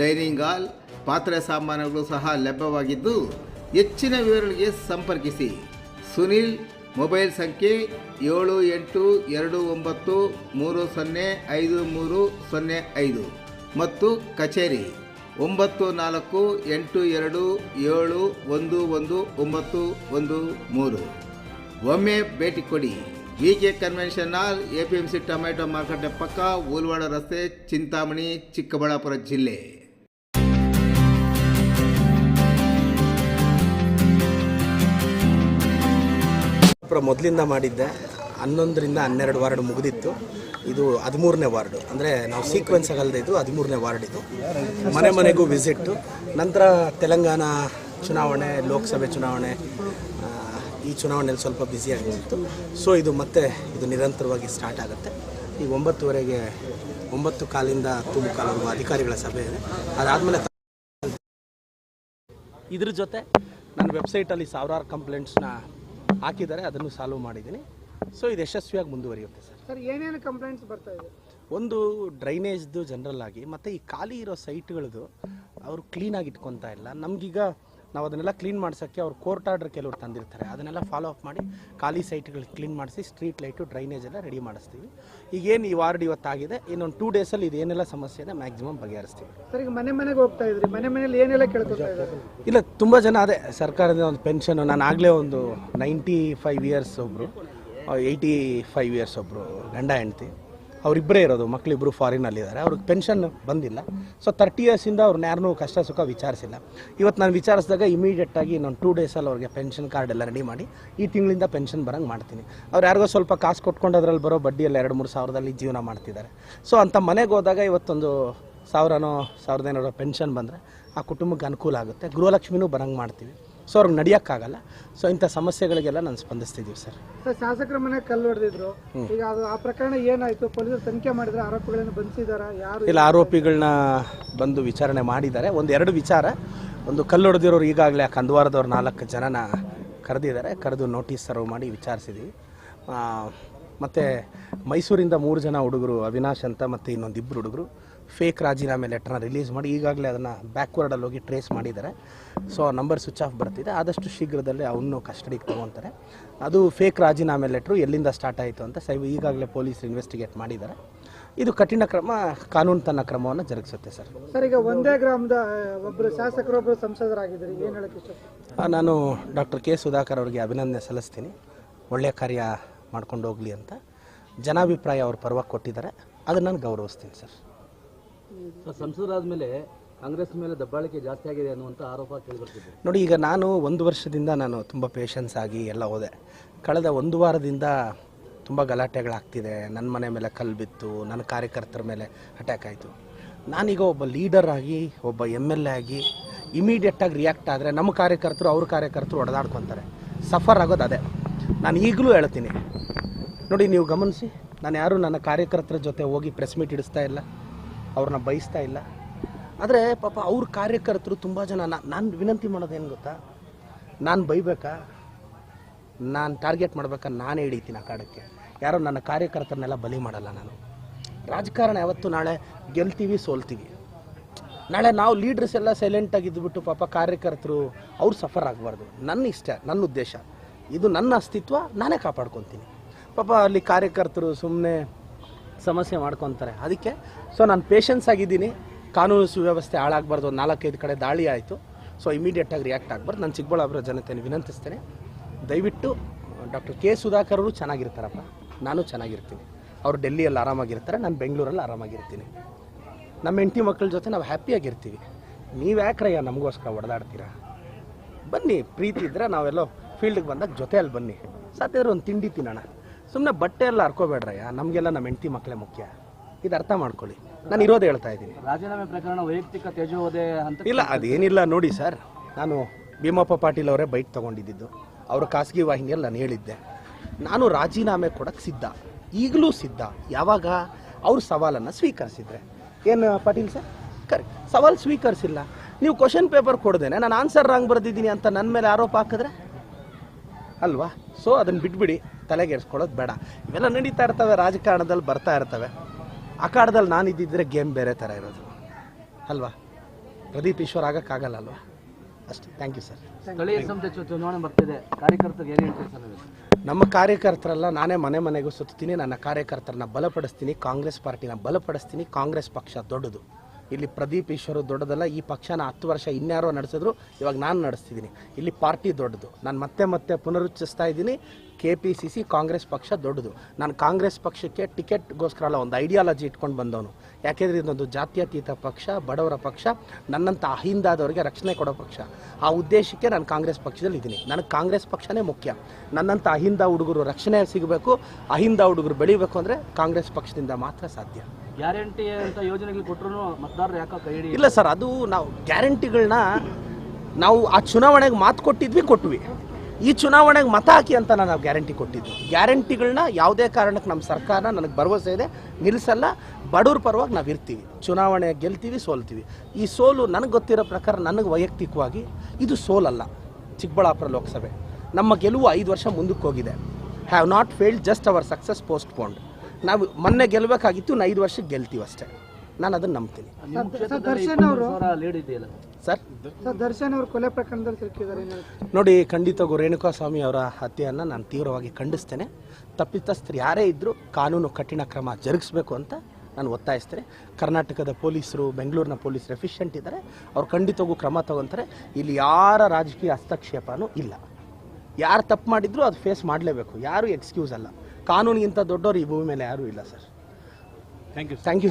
Dining hall, ಪಾತ್ರೆ ಸಾಮಾನುಗಳು ಸಹ ಲಭ್ಯವಾಗಿದ್ದು ಹೆಚ್ಚಿನ ವಿವರಗಳಿಗೆ ಸಂಪರ್ಕಿಸಿ. ಸುನಿಲ್, ಮೊಬೈಲ್ ಸಂಖ್ಯೆ ಏಳು ಎಂಟು ಎರಡು ಒಂಬತ್ತು ಮೂರು ಸೊನ್ನೆ ಐದು ಮೂರು ಸೊನ್ನೆ ಐದು ಮತ್ತು ಕಚೇರಿ ಒಂಬತ್ತು ನಾಲ್ಕು ಎಂಟು ಎರಡು ಏಳು ಒಂದು ಒಂದು ಒಂಬತ್ತು ಒಂದು ಮೂರು. ಒಮ್ಮೆ ಭೇಟಿ ಕೊಡಿ. K convention hall A P M C tomato ಮಾರುಕಟ್ಟೆ ಪಕ್ಕ ಓಲ್ವಾಡ ರಸ್ತೆ, ಚಿಂತಾಮಣಿ, ಚಿಕ್ಕಬಳ್ಳಾಪುರ ಜಿಲ್ಲೆ. ಮೊದಲಿಂದ ಮಾಡಿದ್ದೆ, ಹನ್ನೊಂದರಿಂದ ಹನ್ನೆರಡು ವಾರ್ಡ್ ಮುಗಿದಿತ್ತು. ಇದು ಹದಿಮೂರನೇ ವಾರ್ಡು. ಅಂದರೆ ನಾವು ಸೀಕ್ವೆನ್ಸ್ ಆಗಲ್ದೇ ಇದು ಹದಿಮೂರನೇ ವಾರ್ಡ್ ಇದು. ಮನೆ ಮನೆಗೂ ವಿಸಿಟ್ಟು ನಂತರ ತೆಲಂಗಾಣ ಚುನಾವಣೆ, ಲೋಕಸಭೆ ಚುನಾವಣೆ ಈ ಚುನಾವಣೆಯಲ್ಲಿ ಸ್ವಲ್ಪ ಬ್ಯುಸಿಯಾಗಿತ್ತು ಸೊ ಇದು ಮತ್ತೆ ಇದು ನಿರಂತರವಾಗಿ ಸ್ಟಾರ್ಟ್ ಆಗುತ್ತೆ. ಈ ಒಂಬತ್ತುವರೆಗೆ ಒಂಬತ್ತು ಕಾಲಿಂದ ಹತ್ತು ಮುಕ್ಕಾಲವರೆಗೂ ಅಧಿಕಾರಿಗಳ ಸಭೆ ಇದೆ. ಅದಾದಮೇಲೆ ಇದ್ರ ಜೊತೆ ನನ್ನ ವೆಬ್ಸೈಟಲ್ಲಿ ಸಾವಿರಾರು ಕಂಪ್ಲೇಂಟ್ಸ್ನ ಹಾಕಿದ್ದಾರೆ. ಅದನ್ನು ಸಾಲ್ವ್ ಮಾಡಿದ್ದೀನಿ. ಸೊ ಇದು ಯಶಸ್ವಿಯಾಗಿ ಮುಂದುವರಿಯುತ್ತೆ ಸರ್. ಸರ್ ಏನೇನು ಕಂಪ್ಲೇಂಟ್ಸ್ ಬರ್ತಾ ಇದೆ? ಒಂದು ಡ್ರೈನೇಜ್ದು ಜನರಲ್ ಆಗಿ ಮತ್ತು ಈ ಖಾಲಿ ಇರೋ ಸೈಟ್ಗಳದ್ದು ಅವರು ಕ್ಲೀನಾಗಿ ಇಟ್ಕೊತಾ ಇಲ್ಲ. ನಮಗೀಗ ನಾವು ಅದನ್ನೆಲ್ಲ ಕ್ಲೀನ್ ಮಾಡ್ಸೋಕ್ಕೆ ಅವ್ರು ಕೋರ್ಟ್ ಆರ್ಡರ್ ಕೆಲವರು ತಂದಿರ್ತಾರೆ. ಅದನ್ನೆಲ್ಲ ಫಾಲೋ ಅಪ್ ಮಾಡಿ ಖಾಲಿ ಸೈಟ್ಗಳು ಕ್ಲೀನ್ ಮಾಡಿಸಿ ಸ್ಟ್ರೀಟ್ ಲೈಟು ಡ್ರೈನೇಜ್ ಎಲ್ಲ ರೆಡಿ ಮಾಡಿಸ್ತೀವಿ. ಈಗೇನು ಈ ವಾರ್ಡ್ ಇವತ್ತಾಗಿದೆ ಇನ್ನೊಂದು ಟೂ ಡೇಸಲ್ಲಿ ಇದೇನೆಲ್ಲ ಸಮಸ್ಯೆ ಇದೆ ಮ್ಯಾಕ್ಸಿಮಮ್ ಬಗೆಹರಿಸ್ತೀವಿ. ಸರ್ ಈಗ ಮನೆ ಮನೆಗೆ ಹೋಗ್ತಾ ಇದ್ರಿ ಮನೆ ಮನೇಲಿ ಏನೆಲ್ಲ ಕೇಳ್ಕೊತಾ ಇಲ್ಲ ತುಂಬ ಜನ ಅದೇ ಸರ್ಕಾರದ ಒಂದು ಪೆನ್ಷನ್ ನಾನು ಆಗಲೇ ಒಂದು ನೈಂಟಿ ಫೈವ್ ಇಯರ್ಸ್ ಒಬ್ಬರು ಏಯ್ಟಿ ಫೈವ್ ಇಯರ್ಸ್ ಒಬ್ಬರು ಗಂಡ ಹೆಂಡ್ತಿ. ಅವರಿಬ್ಬರೇ ಇರೋದು ಮಕ್ಕಳಿಬ್ಬರು ಫಾರಿನಲ್ಲಿದ್ದಾರೆ ಅವ್ರಿಗೆ ಪೆನ್ಷನ್ ಬಂದಿಲ್ಲ. ಸೊ ತರ್ಟಿ ಇಯರ್ಸಿಂದ ಅವ್ರನ್ನ ಯಾರನ್ನೂ ಕಷ್ಟ ಸುಖ ವಿಚಾರಿಸಿಲ್ಲ. ಇವತ್ತು ನಾನು ವಿಚಾರಿಸಿದಾಗ ಇಮಿಡಿಯೇಟಾಗಿ ನಾನು ಟೂ ಡೇಸಲ್ಲಿ ಅವ್ರಿಗೆ ಪೆನ್ಷನ್ ಕಾರ್ಡ್ ಎಲ್ಲ ರೆಡಿ ಮಾಡಿ, ಈ ತಿಂಗಳಿಂದ ಪೆನ್ಷನ್ ಬರೋಂಗೆ ಮಾಡ್ತೀನಿ. ಅವ್ರು ಯಾರಿಗೋ ಸ್ವಲ್ಪ ಕಾಸು ಕೊಟ್ಕೊಂಡು ಅದರಲ್ಲಿ ಬರೋ ಬಡ್ಡಿಯಲ್ಲಿ ಎರಡು ಮೂರು ಸಾವಿರದಲ್ಲಿ ಜೀವನ ಮಾಡ್ತಿದ್ದಾರೆ. ಸೊ ಅಂಥ ಮನೆಗೆ ಹೋದಾಗ ಇವತ್ತೊಂದು ಸಾವಿರನೋ, ಸಾವಿರದ ಏನಾರೋ ಪೆನ್ಷನ್ ಬಂದರೆ ಆ ಕುಟುಂಬಕ್ಕೆ ಅನುಕೂಲ ಆಗುತ್ತೆ. ಗೃಹಲಕ್ಷ್ಮಿನೂ ಬರಂಗೆ ಮಾಡ್ತೀವಿ. ಸೊ ಅವ್ರಿಗೆ ನಡೆಯೋಕ್ಕಾಗಲ್ಲ. ಸೊ ಇಂಥ ಸಮಸ್ಯೆಗಳಿಗೆಲ್ಲ ನಾನು ಸ್ಪಂದಿಸ್ತಿದ್ದೀವಿ ಸರ್. ಸರ್ ಶಾಸಕರ ಮನೆ ಕಲ್ಲು ಹೊಡೆದಿದ್ರು ಈಗ ಅದು ಆ ಪ್ರಕರಣ ಏನಾಯ್ತು? ಪೊಲೀಸರು ತನಿಖೆ ಮಾಡಿದ್ರೆ ಆರೋಪಿಗಳನ್ನು ಬಂಧಿಸಿದಾರ ಯಾರು ಇಲ್ಲ ಆರೋಪಿಗಳನ್ನ ಬಂದು ವಿಚಾರಣೆ ಮಾಡಿದ್ದಾರೆ. ಒಂದು ಎರಡು ವಿಚಾರ. ಒಂದು ಕಲ್ಲು ಹೊಡೆದಿರೋರು ಈಗಾಗಲೇ ಆ ಕಂದವಾರದವ್ರು ನಾಲ್ಕು ಜನನ ಕರೆದಿದ್ದಾರೆ. ಕರೆದು ನೋಟಿಸ್ ಸರ್ವ್ ಮಾಡಿ ವಿಚಾರಿಸಿದ್ದೀವಿ ಮತ್ತು ಮೈಸೂರಿಂದ ಮೂರು ಜನ ಹುಡುಗರು ಅವಿನಾಶ್ ಅಂತ ಮತ್ತು ಇನ್ನೊಂದು ಇಬ್ಬರು ಹುಡುಗರು. ಫೇಕ್ ರಾಜೀನಾಮೆ ಲೆಟ್ರನ್ನ ರಿಲೀಸ್ ಮಾಡಿ ಈಗಾಗಲೇ ಅದನ್ನು ಬ್ಯಾಕ್ವರ್ಡಲ್ಲಿ ಹೋಗಿ ಟ್ರೇಸ್ ಮಾಡಿದ್ದಾರೆ. ಸೊ ನಂಬರ್ ಸ್ವಿಚ್ ಆಫ್ ಬರ್ತಿದೆ. ಆದಷ್ಟು ಶೀಘ್ರದಲ್ಲೇ ಅವನು ಕಸ್ಟಡಿಗೆ ತೊಗೊತಾರೆ. ಅದು ಫೇಕ್ ರಾಜೀನಾಮೆ ಲೆಟ್ರು ಎಲ್ಲಿಂದ ಸ್ಟಾರ್ಟ್ ಆಯಿತು ಅಂತ ಸೈ ಈಗಾಗಲೇ ಪೊಲೀಸ್ ಇನ್ವೆಸ್ಟಿಗೇಟ್ ಮಾಡಿದ್ದಾರೆ. ಇದು ಕಠಿಣ ಕ್ರಮ ಕಾನೂನು ತನ್ನ ಕ್ರಮವನ್ನು ಜರುಗಿಸುತ್ತೆ ಸರ್. ಸರ್ ಈಗ ಒಂದೇ ಗ್ರಾಮದ ಒಬ್ಬರು ಶಾಸಕರೊಬ್ಬರು ಸಂಸದರಾಗಿದ್ದಾರೆ. ಏನು ಹೇಳೋಕ್ಕೆ ನಾನು ಡಾಕ್ಟರ್ ಕೆ ಸುಧಾಕರ್ ಅವರಿಗೆ ಅಭಿನಂದನೆ ಸಲ್ಲಿಸ್ತೀನಿ. ಒಳ್ಳೆಯ ಕಾರ್ಯ ಮಾಡ್ಕೊಂಡು ಹೋಗಲಿ ಅಂತ. ಜನಾಭಿಪ್ರಾಯ ಅವ್ರ ಪರವಾಗಿ ಕೊಟ್ಟಿದ್ದಾರೆ. ಅದನ್ನು ನಾನು ಗೌರವಿಸ್ತೀನಿ ಸರ್. ಸಂಸದರಾದ್ಮೇಲೆ ಕಾಂಗ್ರೆಸ್ ಮೇಲೆ ದಬ್ಬಾಳಿಕೆ ಜಾಸ್ತಿ ಆಗಿದೆ ಅನ್ನುವಂಥ ಆರೋಪ ಕೇಳಿಬರ್ತಿದೆ. ನೋಡಿ, ಈಗ ನಾನು ಒಂದು ವರ್ಷದಿಂದ ನಾನು ತುಂಬ ಪೇಷನ್ಸ್ ಆಗಿ ಎಲ್ಲ ಹೋದೆ. ಕಳೆದ ಒಂದು ವಾರದಿಂದ ತುಂಬ ಗಲಾಟೆಗಳಾಗ್ತಿದೆ. ನನ್ನ ಮನೆ ಮೇಲೆ ಕಲ್ಲು ಬಿತ್ತು ನನ್ನ ಕಾರ್ಯಕರ್ತರ ಮೇಲೆ ಅಟ್ಯಾಕ್ ಆಯಿತು. ನಾನೀಗ ಒಬ್ಬ ಲೀಡರ್ ಆಗಿ, ಒಬ್ಬ ಎಂ ಎಲ್ ಎ ಆಗಿ ಇಮಿಡಿಯೇಟಾಗಿ ರಿಯಾಕ್ಟ್ ಆದರೆ ನಮ್ಮ ಕಾರ್ಯಕರ್ತರು ಅವ್ರ ಕಾರ್ಯಕರ್ತರು ಹೊಡೆದಾಡ್ಕೊತಾರೆ ಸಫರ್ ಆಗೋದು ಅದೇ. ನಾನು ಈಗಲೂ ಹೇಳ್ತೀನಿ. ನೋಡಿ, ನೀವು ಗಮನಿಸಿ, ನಾನು ಯಾರು ನನ್ನ ಕಾರ್ಯಕರ್ತರ ಜೊತೆ ಹೋಗಿ ಪ್ರೆಸ್ ಮೀಟ್ ಇಡಿಸ್ತಾ ಇಲ್ಲ. ಅವ್ರನ್ನ ಬಯಸ್ತಾ ಇಲ್ಲ. ಆದರೆ ಪಾಪ ಅವ್ರ ಕಾರ್ಯಕರ್ತರು ತುಂಬ ಜನ ನಾನು ವಿನಂತಿ ಮಾಡೋದೇನು ಗೊತ್ತಾ? ನಾನು ಬೈಬೇಕಾ? ನಾನು ಟಾರ್ಗೆಟ್ ಮಾಡ್ಬೇಕಾ? ನಾನೇ ಹಿಡಿತೀನಿ ಆ ಕಾಡಕ್ಕೆ. ಯಾರೋ ನನ್ನ ಕಾರ್ಯಕರ್ತರನ್ನೆಲ್ಲ ಬಲಿ ಮಾಡಲ್ಲ ನಾನು. ರಾಜಕಾರಣ ಯಾವತ್ತು ನಾಳೆ ಗೆಲ್ತೀವಿ, ಸೋಲ್ತೀವಿ. ನಾಳೆ ನಾವು ಲೀಡ್ರಸ್ ಎಲ್ಲ ಸೈಲೆಂಟಾಗಿ ಇದ್ಬಿಟ್ಟು ಪಾಪ ಕಾರ್ಯಕರ್ತರು ಅವ್ರು ಸಫರ್ ಆಗಬಾರ್ದು. ನನ್ನ ಇಷ್ಟ ನನ್ನ ಉದ್ದೇಶ. ಇದು ನನ್ನ ಅಸ್ತಿತ್ವ, ನಾನೇ ಕಾಪಾಡ್ಕೊತೀನಿ. ಪಾಪ ಅಲ್ಲಿ ಕಾರ್ಯಕರ್ತರು ಸುಮ್ಮನೆ ಸಮಸ್ಯೆ ಮಾಡ್ಕೊತಾರೆ. ಅದಕ್ಕೆ ಸೊ ನಾನು ಪೇಷನ್ಸ್ ಆಗಿದ್ದೀನಿ. ಕಾನೂನು ಸುವ್ಯವಸ್ಥೆ ಹಾಳಾಗಬಾರ್ದು. ಒಂದು ನಾಲ್ಕೈದು ಕಡೆ ದಾಳಿ ಆಯಿತು. ಸೊ ಇಮಿಡಿಯೇಟಾಗಿ ರಿಯಾಕ್ಟ್ ಆಗಬಾರ್ದು. ನಾನು ಚಿಕ್ಕಬಳ್ಳಾಪುರ ಜನತೆಯನ್ನು ವಿನಂತಿಸ್ತೇನೆ. ದಯವಿಟ್ಟು ಡಾಕ್ಟರ್ ಕೆ ಸುಧಾಕರ್ ಅವರು ಚೆನ್ನಾಗಿರ್ತಾರಪ್ಪ. ನಾನು ಚೆನ್ನಾಗಿರ್ತೀನಿ. ಅವರು ಡೆಲ್ಲಿಯಲ್ಲಿ ಆರಾಮಾಗಿರ್ತಾರೆ. ನಾನು ಬೆಂಗಳೂರಲ್ಲಿ ಆರಾಮಾಗಿರ್ತೀನಿ. ನಮ್ಮ ಹೆಂಡತಿ ಮಕ್ಕಳ ಜೊತೆ ನಾವು ಹ್ಯಾಪಿಯಾಗಿರ್ತೀವಿ ನೀವು ಯಾಕ್ರಯ್ಯ ನಮಗೋಸ್ಕರ ಒಡೆದಾಡ್ತೀರಾ ಬನ್ನಿ, ಪ್ರೀತಿ ಇದ್ದರೆ ನಾವೆಲ್ಲೋ ಫೀಲ್ಡ್ಗೆ ಬಂದಾಗ ಜೊತೆಯಲ್ಲಿ ಬನ್ನಿ. ಸಾಧ್ಯ ಒಂದು ತಿಂಡಿ ತಿನ್ನೋಣ. ಸುಮ್ಮನೆ ಬಟ್ಟೆ ಎಲ್ಲ ಹರ್ಕೋಬೇಡ್ರಯ್ಯ ನಮಗೆಲ್ಲ ನಮ್ಮ ಹೆಂಡತಿ ಮಕ್ಕಳೇ ಮುಖ್ಯ. ಇದು ಅರ್ಥ ಮಾಡ್ಕೊಳ್ಳಿ. ನಾನು ಇರೋದು ಹೇಳ್ತಾ ಇದ್ದೀನಿ. ರಾಜೀನಾಮೆ ಪ್ರಕರಣ ವೈಯಕ್ತಿಕ ಅಂತ ಇಲ್ಲ ಅದೇನಿಲ್ಲ ನೋಡಿ ಸರ್. ನಾನು ಭೀಮಪ್ಪ ಪಾಟೀಲ್ ಅವರೇ ಬೈಕ್ ತೊಗೊಂಡಿದ್ದು ಅವರ ಖಾಸಗಿ ವಾಹಿನಿಯಲ್ಲಿ ನಾನು ಹೇಳಿದ್ದೆ. ನಾನು ರಾಜೀನಾಮೆ ಕೊಡಕ್ಕೆ ಸಿದ್ಧ. ಈಗಲೂ ಸಿದ್ಧ. ಯಾವಾಗ? ಅವ್ರ ಸವಾಲನ್ನು ಸ್ವೀಕರಿಸಿದ್ರೆ. ಏನು ಪಾಟೀಲ್ ಸರ್? ಕರೆಕ್ಟ್. ಸವಾಲು ಸ್ವೀಕರಿಸಿಲ್ಲ. ನೀವು ಕ್ವಶನ್ ಪೇಪರ್ ಕೊಡ್ದೇನೆ. ನಾನು ಆನ್ಸರ್ ರಾಂಗ್ ಬರೆದಿದ್ದೀನಿ ಅಂತ ನನ್ನ ಮೇಲೆ ಆರೋಪ ಹಾಕಿದ್ರೆ? ಅಲ್ವಾ? ಸೊ ಅದನ್ನು ಬಿಟ್ಬಿಡಿ. ತಲೆಗೆಡ್ಸ್ಕೊಳ್ಳೋದು ಬೇಡ. ಇವೆಲ್ಲ ನಡೀತಾ ಇರ್ತವೆ ರಾಜಕಾರಣದಲ್ಲಿ ಬರ್ತಾ ಇರ್ತವೆ. ಆ ಕಾಲದಲ್ಲಿ ನಾನು ಇದ್ದಿದ್ರೆ ಗೇಮ್ ಬೇರೆ ಥರ ಇರೋದು. ಅಲ್ವಾ? ಪ್ರದೀಪ್ ಈಶ್ವರ್ ಆಗೋಕ್ಕಾಗಲ್ಲ ಅಲ್ವಾ? ಅಷ್ಟೇ. ಥ್ಯಾಂಕ್ ಯು ಸರ್ ಸ್ಥಳೀಯ ಸಂಸ್ಥೆ ಚುನಾವಣೆ ಬರ್ತಿದೆ. ಕಾರ್ಯಕರ್ತರಿಗೆ ಏನು ಹೇಳ್ತೀರಿ ಸರ್ ನಮ್ಮ ಕಾರ್ಯಕರ್ತರೆಲ್ಲ ನಾನೇ ಮನೆ ಮನೆಗೂ ಸುತ್ತೀನಿ ನನ್ನ ಕಾರ್ಯಕರ್ತರನ್ನ ಬಲಪಡಿಸ್ತೀನಿ ಕಾಂಗ್ರೆಸ್ ಪಾರ್ಟಿನ ಬಲಪಡಿಸ್ತೀನಿ ಕಾಂಗ್ರೆಸ್ ಪಕ್ಷ ದೊಡ್ಡದು. ಇಲ್ಲಿ ಪ್ರದೀಪ್ ಈಶ್ವರ್ ದೊಡ್ಡದಲ್ಲ, ಈ ಪಕ್ಷನ ಹತ್ತು ವರ್ಷ ಇನ್ಯಾರೋ ನಡೆಸಿದ್ರು, ಇವಾಗ ನಾನು ನಡೆಸ್ತಿದ್ದೀನಿ ಇಲ್ಲಿ ಪಾರ್ಟಿ ದೊಡ್ಡದು. ನಾನು ಮತ್ತೆ ಮತ್ತೆ ಪುನರುಚ್ಚರಿಸ್ತಾ ಇದ್ದೀನಿ. K P C C Congress ಪಕ್ಷ ದೊಡ್ಡದು. ನಾನು ಕಾಂಗ್ರೆಸ್ ಪಕ್ಷಕ್ಕೆ ಟಿಕೆಟ್ಗೋಸ್ಕರ ಅಲ್ಲ ಒಂದು ಐಡಿಯಾಲಜಿ ಇಟ್ಕೊಂಡು ಬಂದವನು. ಯಾಕೆಂದರೆ ಇದೊಂದು ಜಾತ್ಯತೀತ ಪಕ್ಷ, ಬಡವರ ಪಕ್ಷ ನನ್ನಂಥ ಅಹಿಂದಾದವರಿಗೆ ರಕ್ಷಣೆ ಕೊಡೋ ಪಕ್ಷ. ಆ ಉದ್ದೇಶಕ್ಕೆ ನಾನು ಕಾಂಗ್ರೆಸ್ ಪಕ್ಷದಲ್ಲಿ ಇದ್ದೀನಿ. ನನಗೆ ಕಾಂಗ್ರೆಸ್ ಪಕ್ಷನೇ ಮುಖ್ಯ. ನನ್ನಂಥ ಅಹಿಂದ ಹುಡುಗರು ರಕ್ಷಣೆ ಸಿಗಬೇಕು, ಅಹಿಂದ ಹುಡುಗರು ಬೆಳಿಬೇಕು ಅಂದರೆ ಕಾಂಗ್ರೆಸ್ ಪಕ್ಷದಿಂದ ಮಾತ್ರ ಸಾಧ್ಯ. ಗ್ಯಾರಂಟಿ ಅಂತ ಯೋಜನೆಗಳು ಕೊಟ್ಟರು ಮತದಾರರು ಯಾಕೋ ಕೈ ಹಿಡಿ ಇಲ್ಲ ಸರ್, ಅದು ನಾವು ಗ್ಯಾರಂಟಿಗಳನ್ನ ನಾವು ಆ ಚುನಾವಣೆಗೆ ಮಾತು ಕೊಟ್ಟಿದ್ವಿ, ಕೊಟ್ವಿ. ಈ ಚುನಾವಣೆಗೆ ಮತ ಹಾಕಿ ಅಂತ ನಾವು ಗ್ಯಾರಂಟಿ ಕೊಟ್ಟಿದ್ವಿ ಗ್ಯಾರಂಟಿಗಳನ್ನ ಯಾವುದೇ ಕಾರಣಕ್ಕೆ ನಮ್ಮ ಸರ್ಕಾರ ನನಗೆ ಭರವಸೆ ಇದೆ, ನಿಲ್ಲಿಸಲ್ಲ. ಬಡವ್ರ ಪರವಾಗಿ ನಾವು ಇರ್ತೀವಿ. ಚುನಾವಣೆ ಗೆಲ್ತೀವಿ, ಸೋಲ್ತೀವಿ. ಈ ಸೋಲು ನನಗೆ ಗೊತ್ತಿರೋ ಪ್ರಕಾರ ನನಗೆ ವೈಯಕ್ತಿಕವಾಗಿ ಇದು ಸೋಲಲ್ಲ, ಚಿಕ್ಕಬಳ್ಳಾಪುರ ಲೋಕಸಭೆ. ನಮ್ಮ ಗೆಲುವು ಐದು ವರ್ಷ ಮುಂದಕ್ಕೆ ಹೋಗಿದೆ. Have not failed just our success postponed ನಾವು ಮೊನ್ನೆ ಗೆಲ್ಲಬೇಕಾಗಿತ್ತು ನಾ ಐದು ವರ್ಷಕ್ಕೆ ಗೆಲ್ತೀವಿ ಅಷ್ಟೇ. ನಾನು ಅದನ್ನು ನಂಬ್ತೀನಿ. ಸರ್ ದರ್ಶನ್ ಅವರು ಲೀಡ್ ಇದೆಯಲ್ಲ ಸರ್? ಸರ್ ದರ್ಶನ್ ಅವರು ಕೊಲೆ ಪ್ರಕರಣದಲ್ಲಿ ಸಿಕ್ಕಿದ್ದಾರೆ ನೋಡಿ ಖಂಡಿತ ರೇಣುಕಾ ಸ್ವಾಮಿ ರೇಣುಕಾಸ್ವಾಮಿ ಅವರ ಹತ್ಯೆಯನ್ನು ನಾನು ತೀವ್ರವಾಗಿ ಖಂಡಿಸ್ತೇನೆ. ತಪ್ಪಿತಸ್ಥರು ಯಾರೇ ಇದ್ದರೂ ಕಾನೂನು ಕಠಿಣ ಕ್ರಮ ಜರುಗಿಸಬೇಕು ಅಂತ ನಾನು ಒತ್ತಾಯಿಸ್ತೇನೆ. ಕರ್ನಾಟಕದ ಪೊಲೀಸರು ಬೆಂಗಳೂರಿನ ಪೊಲೀಸರು ಎಫಿಷಿಯೆಂಟ್ ಇದ್ದಾರೆ. ಅವ್ರು ಖಂಡಿತವಾಗೂ ಕ್ರಮ ತಗೊತಾರೆ. ಇಲ್ಲಿ ಯಾರ ರಾಜಕೀಯ ಹಸ್ತಕ್ಷೇಪನೂ ಇಲ್ಲ. ಯಾರು ತಪ್ಪು ಮಾಡಿದ್ರು ಅದು ಫೇಸ್ ಮಾಡಲೇಬೇಕು. ಯಾರು ಎಕ್ಸ್ಕ್ಯೂಸ್ ಅಲ್ಲ. ಕಾನೂನಿಗಿಂತ ದೊಡ್ಡವರು ಈ ಭೂಮಿ ಮೇಲೆ ಯಾರೂ ಇಲ್ಲ sir. Thank you thank you